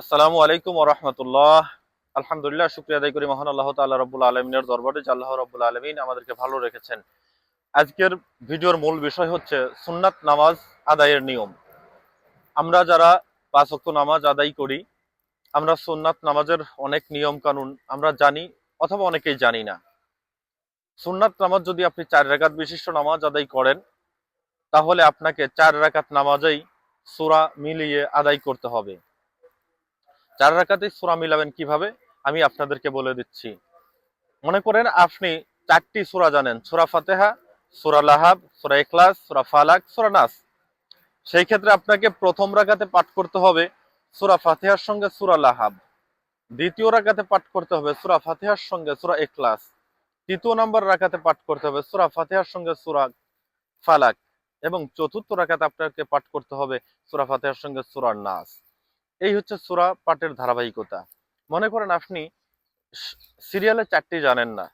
আসসালামু আলাইকুম রহমতুল্লাহ। আলহামদুলিল্লাহ, শুক্রিয়া আদায় করি মহান আল্লাহ তাল্লাহ রব্বুল আলমিনের দরবারে যে আল্লাহ রব্বুল আলমিন আমাদেরকে ভালো রেখেছেন। আজকের ভিডিওর মূল বিষয় হচ্ছে সুন্নাত নামাজ আদায়ের নিয়ম। আমরা যারা পাঁচ নামাজ আদায় করি, আমরা সুন্নাত নামাজের অনেক নিয়ম কানুন আমরা জানি, অথবা অনেকেই জানি না। সুন্নাত নামাজ যদি আপনি চার রাকাত বিশিষ্ট নামাজ আদায় করেন, তাহলে আপনাকে চার রাকাত নামাজেই সুরা মিলিয়ে আদায় করতে হবে। চার রাকাতে সুরা মিলাবেন কীভাবে? আমি আপনাদেরকে বলে দিচ্ছি। মনে করেন আপনি চারটি সুরা জানেন, সুরা ফাতেহা, সুরা লাহাব, সুরা ইখলাস, সুরা ফালাক, সুরা নাস। সেই ক্ষেত্রে আপনাকে প্রথম রাকাতে পাঠ করতে হবে সুরা ফাতেহার সঙ্গে সুরা লাহাব। দ্বিতীয় রাকাতে পাঠ করতে হবে সুরা ফাতেহার সঙ্গে সুরা ইখলাস। তৃতীয় নম্বর রাকাতে পাঠ করতে হবে সুরা ফাতেহার সঙ্গে সুরা ফালাক। এবং চতুর্থ রাকাতে আপনাকে পাঠ করতে হবে সুরা ফাতেহার সঙ্গে সুরা নাস। এই হচ্ছে সুরা পাঠের ধারাবাহিকতা। মনে করেন আপনি সিরিয়ালে চারটি জানেন না।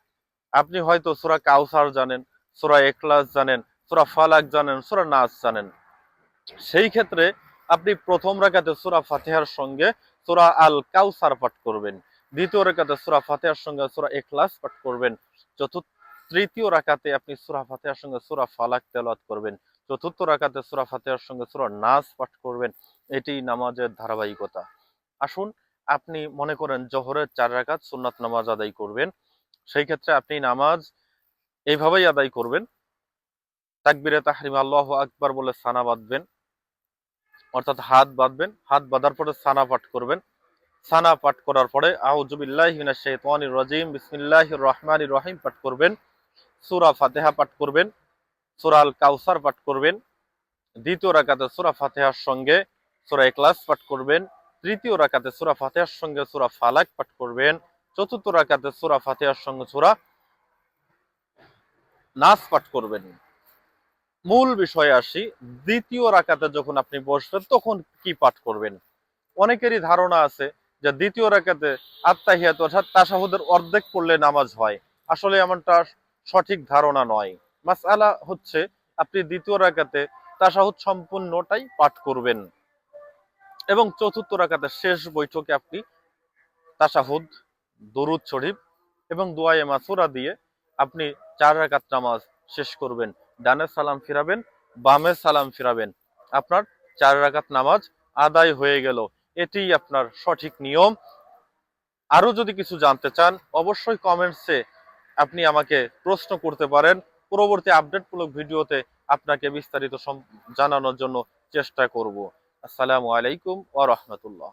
আপনি হয়তো সুরা কাউসার জানেন, সুরা এখলাস জানেন, সুরা ফালাক জানেন, সুরা নাস জানেন। সেই ক্ষেত্রে আপনি প্রথম রাকাতে সুরা ফাতেহার সঙ্গে সুরা আল কাউসার পাঠ করবেন। দ্বিতীয় রাকাতে সুরা ফাতেহার সঙ্গে সুরা এখলাস পাঠ করবেন। চতুর্থ, তৃতীয় রাকাতে আপনি সুরা ফাতেহার সঙ্গে সুরা ফালাক তেলাওয়াত করবেন। চতুর্থ রাকাতে সুরা ফাতেহার সঙ্গে সুরা নাস পাঠ করবেন, এটি নামাজের ধারাবাহিকতা। আসুন, আপনি মনে করেন জহরের চার রাকাত সুন্নাত নামাজ আদায় করবেন, সেই ক্ষেত্রে আপনি নামাজ এইভাবেই আদায় করবেন। তাকবিরে তাহরিম, আল্লাহ আকবার বলে সানা বাঁধবেন, অর্থাৎ হাত বাঁধবেন, হাত বাঁধার পরে সানা পাঠ করবেন। সানা পাঠ করার পরে আউজুবিল্লাহ শাইতানির রাজিম, বিসমিল্লাহির রহমানির রহিম পাঠ করবেন। সুরা ফাতেহা পাঠ করবেন। সূরা আল কাউসার পাঠ করবেন। দ্বিতীয় রাকাতে সূরা ফাতিহার সঙ্গে সূরা ইখলাস পাঠ করবেন। তৃতীয় রাকাতে সূরা ফাতিহার সঙ্গে সূরা ফালাক পাঠ করবেন। চতুর্থ রাকাতে সূরা ফাতিহার সঙ্গে সূরা নাস পাঠ করবেন। মূল বিষয়ে আসি, দ্বিতীয় রাকাতে যখন আপনি বসবেন, তখন কি পাঠ করবেন? অনেকেরই ধারণা আছে যে দ্বিতীয় রাকাতে আত্মাহিয়াত অর্থাৎ তাসাহুদের অর্ধেক পড়লে নামাজ হয়। আসলে এমনটা সঠিক ধারণা নয়। মাসআলা হচ্ছে আপনি দ্বিতীয় রাকাতে তাসাহুদ সম্পূর্ণটাই পাঠ করবেন। এবং চতুর্থ রাকাতে শেষ বৈঠকে আপনি তাসাহুদ দরুদ শরীফ এবং দোয়ায়ে মাসুরা দিয়ে আপনি চার রাকাত নামাজ শেষ করবেন। ডানে সালাম ফিরাবেন, বামে সালাম ফিরাবেন। আপনার চার রাকাত নামাজ আদায় হয়ে গেল। এটি আপনার সঠিক নিয়ম। আরও যদি কিছু জানতে চান, অবশ্যই কমেন্টসে আপনি আমাকে প্রশ্ন করতে পারেন। পরবর্তী আপডেটমূলক ভিডিওতে আপনাকে বিস্তারিত জানানোর জন্য চেষ্টা করব। আসসালামু আলাইকুম ও রাহমাতুল্লাহ।